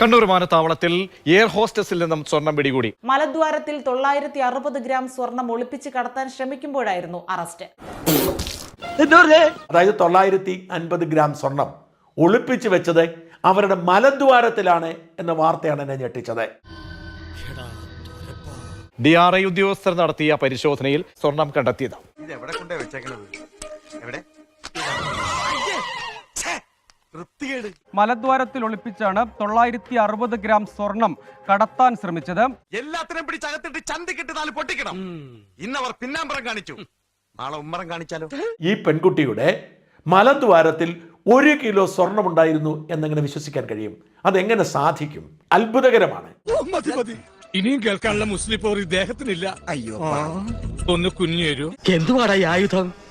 കണ്ണൂർ വിമാനത്താവളത്തിൽ എയർ ഹോസ്റ്റസിൽ നിന്നും സ്വർണം പിടികൂടി. മലദ്വാരത്തിൽ തൊള്ളായിരത്തി അറുപത് ഗ്രാം സ്വർണം ഒളിപ്പിച്ച് കടത്താൻ ശ്രമിക്കുമ്പോഴായിരുന്നു അറസ്റ്റ്. അതായത് തൊള്ളായിരത്തി അൻപത് ഗ്രാം സ്വർണം ഒളിപ്പിച്ചു വെച്ചത് അവരുടെ മലദ്വാരത്തിലാണ് എന്ന വാർത്തയാണ് എന്നെ ഞെട്ടിച്ചത്. ഡി ആർ ഐ ഉദ്യോഗസ്ഥർ നടത്തിയ പരിശോധനയിൽ സ്വർണം കണ്ടെത്തിയത്. ഇത് എവിടെ കൊണ്ടേ വെച്ചേക്കണത്? എവിടെ? വൃത്തികേട് മലദ്വാരത്തിൽ ഒളിപ്പിച്ചാണ് തൊള്ളായിരത്തി അറുപത് ഗ്രാം സ്വർണം കടത്താൻ ശ്രമിച്ചത്. എല്ലാത്തിനും പിടിച്ചകത്തിട്ട് ചന്തിക്കിട്ട് നാല് പൊട്ടിക്കണം. ഇന്നവർ പിന്നാമ്പറം കാണിച്ചു. നാളെ ഉമ്മറം കാണിച്ചാലോ? ഈ പെൺകുട്ടിയുടെ മലദ്വാരത്തിൽ ഒരു കിലോ സ്വർണമുണ്ടായിരുന്നു എന്നെങ്ങനെ വിശ്വസിക്കാൻ കഴിയും? അതെങ്ങനെ സാധിക്കും? അത്ഭുതകരമാണ്. ഇനിയും കേൾക്കാനുള്ള മുസ്ലിം പോർ ഇദ്ദേഹത്തിനില്ല. അയ്യോ. ഒന്ന് കുഞ്ഞേരൂ എന്തുവാടാ ഈ ആയുധം?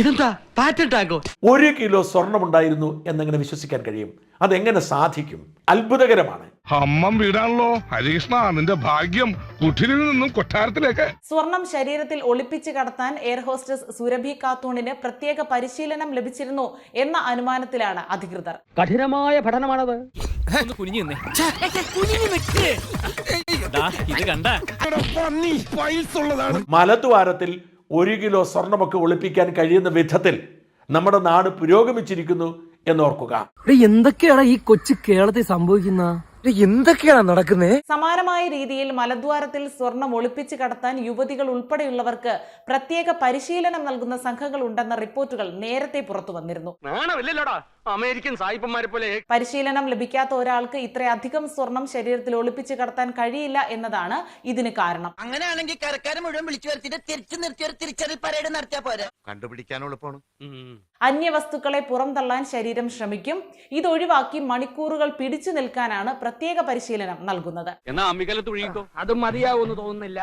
ഇതെന്താ? പാറ്റൻ ടാങ്കോ ഒരു കിലോ സ്വർണമുണ്ടായിരുന്നു എന്നെങ്ങനെ വിശ്വസിക്കാൻ കഴിയും? അതെങ്ങനെ സാധിക്കും? അത്ഭുതകരമാണ്. അമ്മം വീടാണല്ലോ. ഹരീഷ്ണ നിന്റെ ഭാഗ്യം കുട്ടിരിൽ നിന്നും കൊട്ടാരത്തിലേക്ക്. സ്വർണം ശരീരത്തിൽ ഒളിപ്പിച്ച് കടത്താൻ എയർ ഹോസ്റ്റസ് സുരഭി കാത്തൂണിന് പ്രത്യേക പരിശീലനം ലഭിച്ചിരുന്നു എന്ന അനുമാനത്തിലാണ് അധികൃതർ. കഠിനമായ പഠനമാണത്. കണ്ട. മലദ്വാരത്തിൽ ഒരു കിലോ സ്വർണമൊക്കെ ഒളിപ്പിക്കാൻ കഴിയുന്ന വിധത്തിൽ നമ്മുടെ നാട് പുരോഗമിച്ചിരിക്കുന്നു എന്നോർക്കുക എന്തൊക്കെയാണ് ഈ കൊച്ചു കേരളത്തിൽ സംഭവിക്കുന്ന? എന്തൊക്കെയാണ് നടക്കുന്നത് സമാനമായ രീതിയിൽ മലദ്വാരത്തിൽ സ്വർണം ഒളിപ്പിച്ച് കടത്താൻ യുവതികൾ ഉൾപ്പെടെയുള്ളവർക്ക് പ്രത്യേക പരിശീലനം നൽകുന്ന സംഘങ്ങൾ ഉണ്ടെന്ന റിപ്പോർട്ടുകൾ നേരത്തെ പുറത്തു വന്നിരുന്നു. നാണമില്ലല്ലോടാ. അമേരിക്കൻ സായിപ്പന്മാരെ പോലെ പരിശീലനം ലഭിക്കാത്ത ഒരാൾക്ക് ഇത്രയധികം സ്വർണം ശരീരത്തിൽ ഒളിപ്പിച്ച് കടത്താൻ കഴിയില്ല എന്നതാണ് ഇതിന് കാരണം. അങ്ങനെയാണെങ്കിൽ കരക്കാരെ മുഴുവൻ വിളിച്ചു വരുത്തിട്ട് തിരിച്ചു നിർത്തി ഒരു പരേഡ് പോരെ. അന്യവസ്തുക്കളെ പുറംതള്ളാൻ ശരീരം ശ്രമിക്കും. ഇതൊഴിവാക്കി മണിക്കൂറുകൾ പിടിച്ചു നിൽക്കാനാണ് പ്രത്യേക പരിശീലനം നൽകുന്നത്. എന്നാ അതും മതിയാവുമെന്ന് തോന്നുന്നില്ല.